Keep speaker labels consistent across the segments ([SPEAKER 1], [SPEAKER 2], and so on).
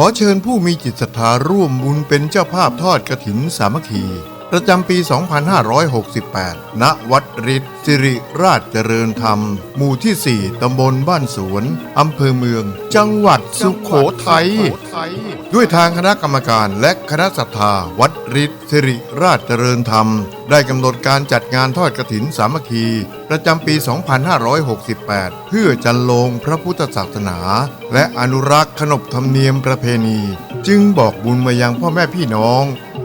[SPEAKER 1] ขอเชิญผู้มีจิตศรัทธาร่วมบุญเป็นเจ้าภาพทอดกระถินสามัคคี ประจำปี 2568 ณ วัดฤทธิ์สิริราชเจริญธรรม หมู่ที่ 4 ตำบลบ้านสวน อำเภอเมือง จังหวัดสุขโขทัย ด้วยทางคณะกรรมการและคณะศรัทธา วัดฤทธิ์สิริราชเจริญธรรม ได้กำหนดการจัดงานทอดกระถินสามัคคี ประจำปี 2568 เพื่อจันลงพระพุทธศาสนา และอนุรักษ์ขนบธรรมเนียมประเพณี จึงบอกบุญมายังพ่อแม่พี่น้อง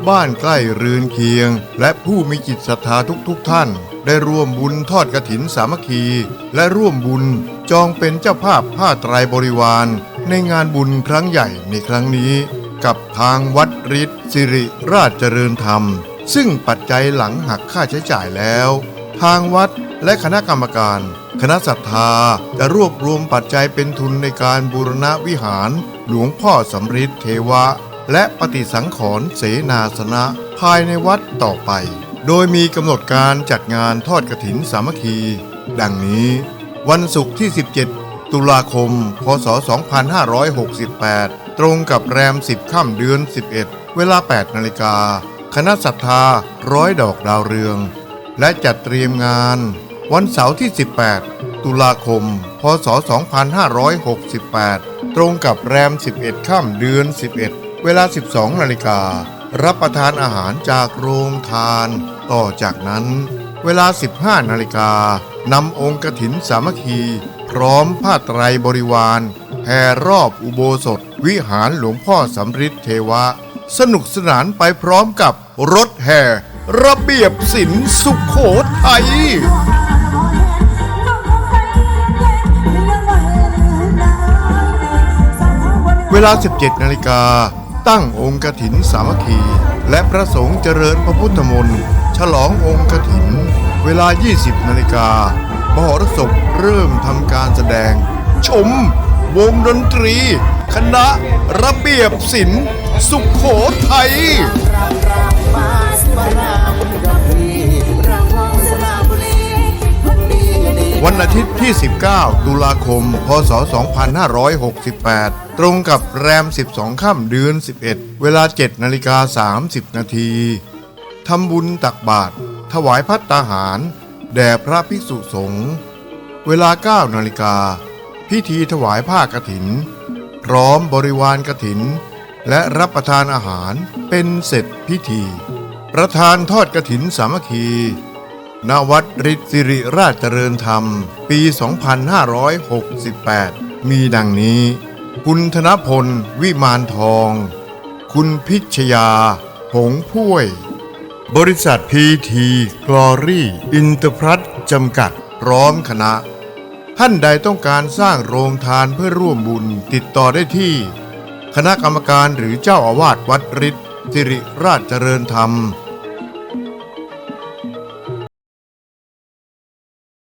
[SPEAKER 1] บ้านใกล้เรือนเคียง และผู้มีจิตศรัทธาทุกๆทท่าน ได้ร่วมบุญทอดกระถินสามัคคี และร่วมบุญจองเป็นเจ้าภาพผ้าไตรบริวาร ในงานบุญครั้งใหญ่ในครั้งนี้ กับทางวัดฤทธิ์สิริราชเจริญธรรม ซึ่งปัจจัยหลังหักค่าใช้จ่ายแล้ว ทางวัดและคณะกรรมการ คณะศรัทธาจะรวบรวมปัจจัยเป็นทุนในการบูรณะวิหาร หลวงพ่อสำริดเทวะ และปฏิสังขรณ์เสนาสนะ ภายในวัดต่อไป โดยมีกำหนดการจัดงานทอดกระถินสามัคคี ดังนี้ วันศุกร์ที่ 17 ตุลาคม พศ 2568 ตรงกับแรม 10 ค่ำเดือน 11 เวลา 8 นาฬิกา คณะศรัทธาร้อยดอกดาวเรือง และจัดเตรียมงาน วันเสาร์ที่ 18 ตุลาคม พศ 2568 ตรงกับแรม 11 ค่ำเดือน 11 เวลา 12นาฬิกา รับประทานอาหารจากโรงทาน ต่อจากนั้น เวลา 15นาฬิกานำองค์กถินสามัคคี พร้อมผ้าไตรบริวารแห่รอบอุโบสถ วิหารหลวงพ่อสำริดเทวะ สนุกสนานไปพร้อมกับรถแห่ ระเบียบศิลสุขโขทัยเวลา 17นาฬิกา ตั้งองค์กถินสามัคคี และพระสงฆ์เจริญพระพุทธมนต์ฉลององค์กถิน เวลา 20 นาฬิกามหรสพเริ่มทำการแสดง ชม วงดนตรี คณะระเบียบศิลป์สุขโขทัย วันอาทิตย์ที่ 19 ตุลาคม พศ 2568 ตรงกับแรม 12 ค่ำเดือน 11 เวลา 7 นาฬิกา 30 นาทีทำบุญตักบาตรถวายพัตตาหาร แด่พระภิกษุสงฆ์เวลา 9 นาฬิกา พิธีถวายผ้ากฐิน พร้อมบริวารกฐิน และรับประทานอาหารเป็นเสร็จพิธี ประธานทอดกฐินสามัคคี ณวัดฤทธิ์สิริราชเจริญธรรม ปี 2568 มีดังนี้ คุณธนพล วิมานทอง คุณพิชยา หงพ่วย บริษัทพีทีกลอรี่อินเตอร์พรัตจำกัดพร้อมคณะ ท่านใดต้องการสร้างโรงทานเพื่อร่วมบุญติดต่อได้ที่ คณะกรรมการหรือเจ้าอาวาสวัดฤทธิ์สิริราชเจริญธรรม